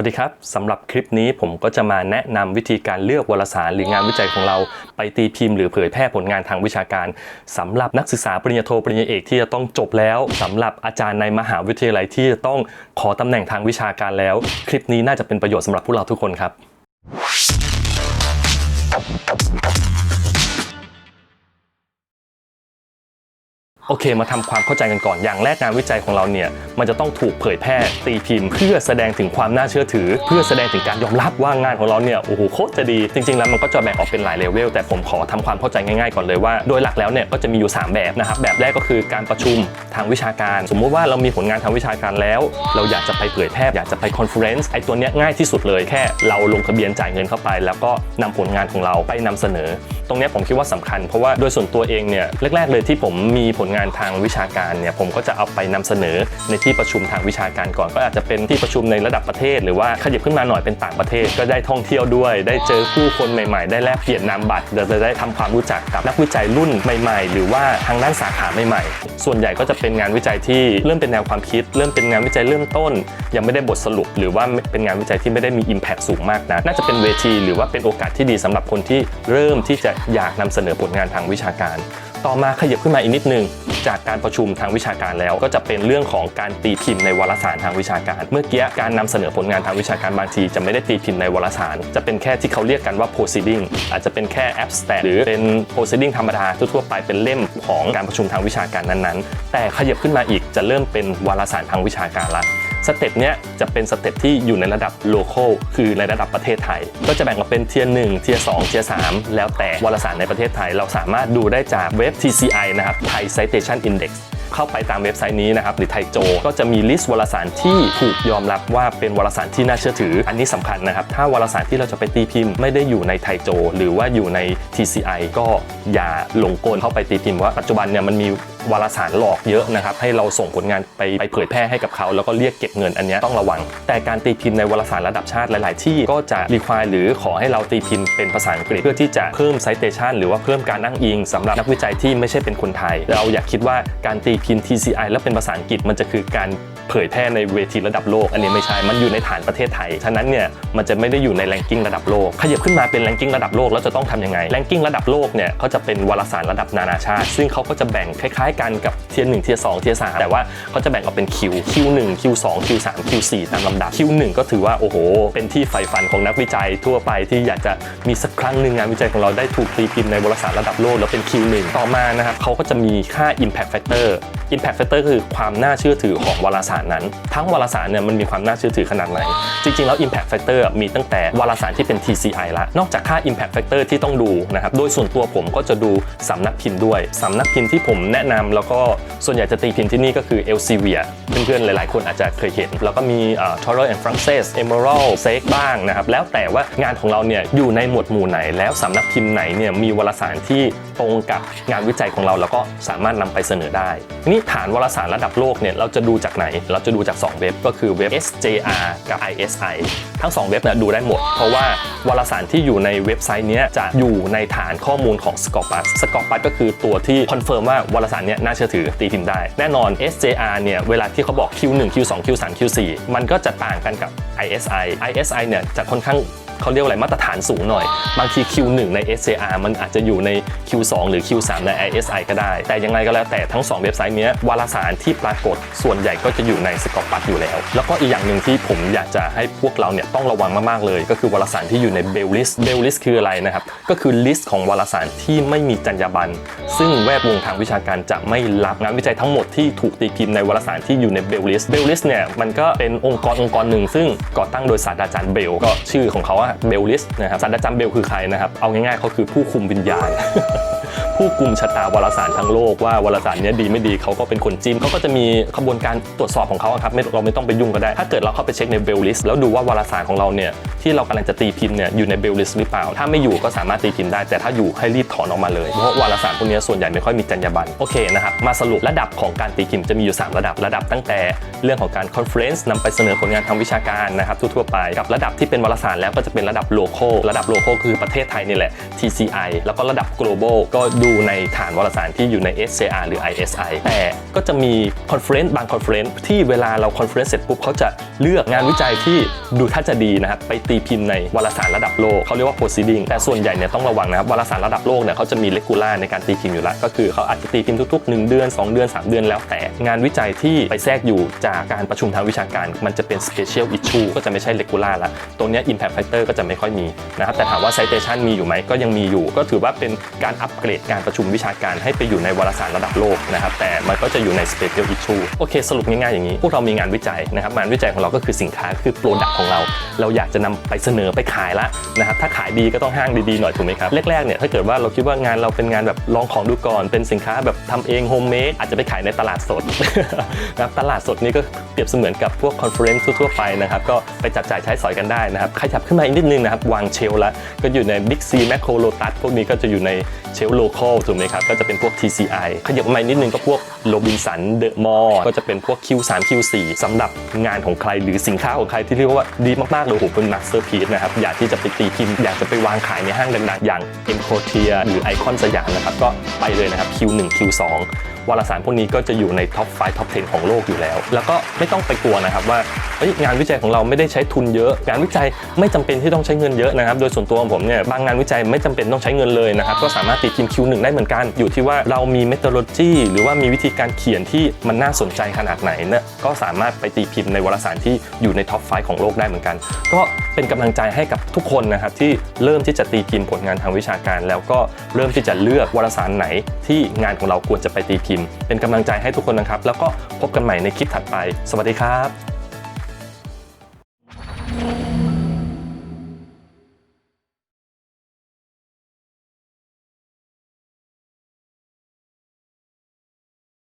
วัสดีครับสำหรับคลิปนี้ผมก็จะมาแนะนำวิธีการเลือกวารสารหรืองานวิจัยของเรา ไปตีพิมพ์หรือเผยแพร่ผลงานทางวิชาการสำหรับนักศึกษาปริญญาโทปริญญาเอกที่จะต้องจบแล้วสำหรับอาจารย์ในมหาวิทยาลัยที่จะต้องขอตำแหน่งทางวิชาการแล้ว คลิปนี้น่าจะเป็นประโยชน์สำหรับพวกเราทุกคนครับ โอเค มาทำความเข้าใจกันก่อน อย่างแรกงานวิจัยของเราเนี่ย มันจะต้องถูกเผยแพร่ตีพิมพ์ เพื่อแสดงถึงความน่าเชื่อถือ เพื่อแสดงถึงการยอมรับว่างานของเราเนี่ย โอ้โห โคตรจะดี จริง ๆ แล้วมันก็จะแบ่งออกเป็นหลายเลเวล แต่ผมขอทำความเข้าใจง่ายๆ ก่อนเลยว่า โดยหลักแล้วเนี่ย ก็จะมีอยู่ 3 แบบนะครับ แบบแรกก็คือการประชุมทางวิชาการ สมมุติว่าเรามีผลงานทางวิชาการแล้ว เราอยากจะไปเผยแพร่ อยากจะไปคอนเฟอเรนซ์ไอ้ตัวเนี้ยง่ายที่สุดเลย แค่เราลงทะเบียนจ่ายเงินเข้าไป แล้วก็นำผลงานของเราไปนำเสนอ ตรงเนี้ยผมคิดว่าสำคัญ เพราะว่าโดยส่วนตัวเองเนี่ยแรกๆเลยที่ผมมีผลงานทางวิชาการเนี่ยผมก็จะเอาไปนำเสนอในที่ประชุมทางวิชาการก่อน ก็อาจจะเป็นที่ประชุมในระดับประเทศ หรือว่าขยับขึ้นมาหน่อยเป็นต่างประเทศ ก็ได้ท่องเที่ยวด้วย ได้เจอผู้คนใหม่ๆ ได้แลกเปลี่ยนนามบัตรเดี๋ยวจะได้ทำความรู้จักกับนักวิจัยรุ่นใหม่ ๆ หรือว่าทางด้านสาขาใหม่ๆ ส่วนใหญ่ก็จะเป็นงานวิจัยที่เริ่มเป็นแนวความคิด เริ่มเป็นงานวิจัยเริ่มต้น ยังไม่ได้บทสรุป หรือว่าเป็นงานวิจัยที่ไม่ได้มี Impact สูงมากนะน่าจะเป็นเวที หรือว่าเป็นโอกาสที่ดีสำหรับคนที่เริ่มที่จะอยากนำเสนอผลงานทางวิชาการ ต่อมาขยับขึ้นมาอีกนิดนึง จากการประชุมทางวิชาการแล้ว ก็จะเป็นเรื่องของการตีพิมพ์ในวารสารทางวิชาการ เมื่อกี้การนำเสนอผลงานทางวิชาการบางทีจะไม่ได้ตีพิมพ์ในวารสาร จะเป็นแค่ที่เขาเรียกกันว่า proceeding อาจจะเป็นแค่ abstract หรือเป็น proceeding ธรรมดาทั่วไปเป็นเล่มของการประชุมทางวิชาการนั้นๆ แต่ขยับขึ้นมาอีกจะเริ่มเป็นวารสารทางวิชาการละ สเต็ปเนี้ยจะเป็นสเต็ปที่อยู่ในระดับ local คือในระดับประเทศไทย ก็จะแบ่งออกเป็นเทียร์หนึ่งเทียร์สองเทียร์สามแล้วแต่วารสารในประเทศไทย เราสามารถดูได้จากเว็บ TCI นะครับ Thai Citation Index เข้าไปตามเว็บไซต์นี้นะครับหรือไทโจ ก็จะมีลิสต์วารสารที่ถูกยอมรับว่าเป็นวารสารที่น่าเชื่อถือ อันนี้สำคัญนะครับ ถ้าวารสารที่เราจะไปตีพิมพ์ไม่ได้อยู่ในไทโจ หรือว่าอยู่ใน TCI ก็อย่าหลงกลเข้าไปตีพิมพ์ว่าปัจจุบันเนี่ยมันมี วารสารหลอกเยอะนะครับให้เราส่งผลงานไปไปเผยแพร่ให้กับเขา แล้วก็เรียกเก็บเงินอันนี้ต้องระวัง แต่การตีพิมพ์ในวารสารระดับชาติหลาย ๆ ที่ก็จะรีควายหรือขอให้เราตีพิมพ์เป็นภาษาอังกฤษเพื่อที่จะเพิ่มไซเตชันหรือว่าเพิ่มการอ้างอิงสำหรับนักวิจัยที่ไม่ใช่เป็นคนไทย เราอยากคิดว่าการตีพิมพ์ TCI แล้วเป็นภาษาอังกฤษมันจะคือการ เผยแพร่ในเวทีระดับโลก อันนี้ไม่ใช่ มันอยู่ในฐานประเทศไทย ฉะนั้นเนี่ยมันจะไม่ได้อยู่ในแรงกิ้งระดับโลก ขยับขึ้นมาเป็นแรงกิ้งระดับโลกแล้วจะต้องทำยังไง แรงกิ้งระดับโลกเนี่ยเขาจะเป็นวารสารระดับนานาชาติ ซึ่งเขาก็จะแบ่งคล้ายๆ กันกับเทียร์หนึ่งเทียร์สองเทียร์สามแต่ว่าเขาจะแบ่งออกเป็นคิวคิวหนึ่งคิวสองคิวสามคิวสี่ตามลำดับคิวหนึ่งก็ถือว่าโอ้โห เป็นที่ใฝ่ฝันของนักวิจัยทั่วไปที่อยากจะมีสักครั้งหนึ่งงานวิจัยของเราได้ถูกตีพิมพ์ในวารสารระดับโลกแล้วเป็นคิวหนึ่งต่อมานะครับเขาก็จะมีค่า impact factor impact factor คือความน่าเชื่อถือของวารสารนั้น ทั้งวารสารเนี่ยมันมีความน่าเชื่อถือขนาดไหน จริงๆ แล้ว impact factor มีตั้งแต่วารสารที่เป็น TCI ละ นอกจากค่า impact factor ที่ต้องดูนะครับ โดยส่วนตัวผมก็จะดูสำนักพิมพ์ด้วยสำนักพิมพ์ที่ผมแนะนำแล้วก็ส่วนใหญ่จะตีพิมพ์ที่นี่ก็คือ Elsevier เพื่อนๆ หลายๆ คนอาจจะเคยเห็น แล้วก็มี Toro and Frances Emerald s e g บ้างนะครับ แล้วแต่ว่างานของเราเนี่ยอยู่ในหมวดหมู่ไหน แล้วสำนักพิมพ์ไหนเนี่ยมีวารสารที่ตรงกับงานวิจัยของเรา แล้วก็สามารถนำไปเสนอได้ นี้ฐานวารสารระดับโลกเนี่ยเราจะดูจากไหนเราจะดูจาก 2 เว็บก็คือเว็บ SJR กับ ISI ทั้ง 2 เว็บเนี่ยดูได้หมด เพราะว่าวารสารที่อยู่ในเว็บไซต์เนี้ยจะอยู่ในฐานข้อมูลของ Scopus Scopus ก็คือตัวที่คอนเฟิร์มว่าวารสารเนี้ยน่าเชื่อถือตีพิมพ์ได้ แน่นอน SJR เนี่ยเวลาที่เขาบอก Q1 Q2 Q3 Q4 มันก็จะต่างกันกับ ISI ISI เนี่ยจะค่อนข้าง เขาเรียกว่าอะไรมาตรฐานสูงหน่อย บางที Q1 ใน SJR มันอาจจะอยู่ใน Q2 หรือ Q3 ใน ISI ก็ได้ แต่ยังไงก็แล้วแต่ทั้ง 2 เว็บไซต์เนี้ยวารสารที่ปรากฏส่วนใหญ่ก็จะอยู่ในสกอปปัดอยู่แล้ว แล้วก็อีกอย่างหนึ่งที่ผมอยากจะให้พวกเราเนี่ยต้องระวังมากๆเลย ก็คือวารสารที่อยู่ในเบลลิสเบลลิสคืออะไรนะครับก็คือลิสต์ของวารสารที่ไม่มีจรรยาบรรณซึ่งแวดวงทางวิชาการจะไม่รับงานวิจัยทั้งหมดที่ถูกตีพิมพ์ในวารสารที่อยู่ในเบลลิสเบลลิสเนี่ยมันก็เป็นองค์กรองค์กรหนึ่งซึ่งก่อตั้งโดยศาสตราจารย์เบลก็ชื่อของเขาอะเบลลิสนะครับศาสตราจารย์เบลคือใครนะครับ เอาง่ายๆเขาคือผู้คุมวิญญาณ ผู้กลุ่มชะตาวารสารทั้งโลกว่าวารสารเนี้ยดีไม่ดีเขาก็เป็นคนจิ้มเขาก็จะมีขบวนการตรวจสอบของเขาอะครับไม่เราไม่ต้องไปยุ่งก็ได้ ถ้าเกิดเราเข้าไปเช็คในเบลลิสแล้วดูว่าวารสารของเราเนี่ยที่เรากำลังจะตีพิมพ์เนี่ยอยู่ในเบลลิสหรือเปล่า ถ้าไม่อยู่ก็สามารถตีพิมพ์ได้แต่ถ้าอยู่ให้รีบถอนออกมาเลยเพราะวารสารพวกนี้ส่วนใหญ่ไม่ค่อยมีจรรยาบรรณโอเคนะครับมาสรุประดับของการตีพิมพ์จะมีอยู่ 3 ระดับระดับตั้งแต่เรื่องของการคอนเฟรนซ์นำไปเสนอผลงานทางวิชาการนะครับทั่วๆไปกับระดับที่เป็นวารสารแล้วก็จะเป็นระดับโลโก้ระดับโลโก้คือประเทศไทยนี่แหละ TCI แล้วก็ระดับ global ก็ดูดูในฐานวารสารที่อยู่ใน SCR หรือ ISI แต่ก็จะมีคอนเฟรนซ์บางคอนเฟรนซ์ที่เวลาเราคอนเฟรนซ์เสร็จปุ๊บเขาจะเลือกงานวิจัยที่ดูท่าจะดีนะครับไปตีพิมพ์ในวารสารระดับโลกเขาเรียกว่า proceeding แต่ส่วนใหญ่เนี่ยต้องระวังนะครับวารสารระดับโลกเนี่ยเขาจะมี regular ในการตีพิมพ์อยู่แล้วก็คือเขาอาจจะตีพิมพ์ทุกๆ 1 เดือน 2 เดือน 3 เดือนแล้วแต่ งานวิจัยที่ไปแทรกอยู่จากการประชุมทางวิชาการ มันจะเป็น special issue ก็จะไม่ใช่ regular ละตรงนี้ impact factor ก็จะไม่ค่อยมีนะครับแต่ถามว่า citation มีอยู่ไหมก็ยังมีอยู่ ก็ถือว่าเป็นการอัปเกรดการประชุมวิชาการให้ไปอยู่ในวารสารระดับโลกนะครับแต่มันก็จะอยู่ใน special issue โอเค สรุปง่ายๆอย่างนี้ พวกเรามีงานวิจัยนะครับงานวิจัยของเราก็คือสินค้าคือ product ของเรา เราอยากจะนำไปเสนอไปขายละนะครับถ้าขายดีก็ต้องห้างดีๆหน่อยถูกไหมครับแรกๆเนี่ยถ้าเกิดว่าเราคิดว่างานเราเป็นงานแบบลองของดูก่อนเป็นสินค้าแบบทำเองโฮมเมดอาจจะไปขายในตลาดสดนะครับตลาดสดนี่ก็เปรียบเสมือนกับพวกคอนเฟอเรนซ์ทั่วๆไปนะครับก็ไปจับจ่ายใช้สอยกันได้นะครับขยับขึ้นมาอีกนิดนึงนะครับวางเชลฟ์ละก็อยู่ใน Big C Macro Lotus พวกนี้ก็จะอยู่ในเชลโลคอลถูกไหมครับ ก็จะเป็นพวก TCI ขยับมาอีกนิดนึงก็พวกโรบินสันเดอะมอลก็จะเป็นพวก Q3 Q4 สำหรับงานของใครหรือสินค้าของใครที่เรียกว่าดีมากๆเลยโอ้โหเป็นมาสเตอร์พีซนะครับ อยากที่จะไปตีพิมพ์ อยากจะไปวางขายในห้างดังๆ อย่าง M c o t i a หรือไอคอนสยามนะครับ ก็ไปเลยนะครับ Q1 Q2 วารสารพวกนี้ก็จะอยู่ในท็อป5ท็อป 10 ของโลกอยู่แล้ว แล้วก็ไม่ต้องไปกลัวนะครับว่างานวิจัยของเราไม่ได้ใช้ทุนเยอะ งานวิจัยไม่จำเป็นที่ต้องใช้เงินเยอะนะครับ โดยส่วนตัวของผมเนี่ยบางงานวิจัยไม่จำเป็นต้องใช้เงินเลยนะครับ ก็สามารถตีพิมพ์ Q1 ได้เหมือนกัน อยู่ที่ว่าเรามี methodology หรือว่ามีวิธีการเขียนที่มันน่าสนใจขนาดไหนเนี่ยก็สามารถไปตีพิมพ์ในวารสารที่อยู่ในท็อป5ของโลกได้เหมือนกัน ก็เป็นกำลังใจให้กับทุกคนนะครับที่เริ่มที่จะตีพิมพ์ผลงานทางวิชาการ แล้วก็เริ่มที่จะเลือกวารสารไหนที่งานของเราควรจะไปตีพิมพ์เป็นกำลังใจให้ทุกคนนะครับ แล้วก็พบกันใหม่ในคลิปถัดไป สวัสดีครับ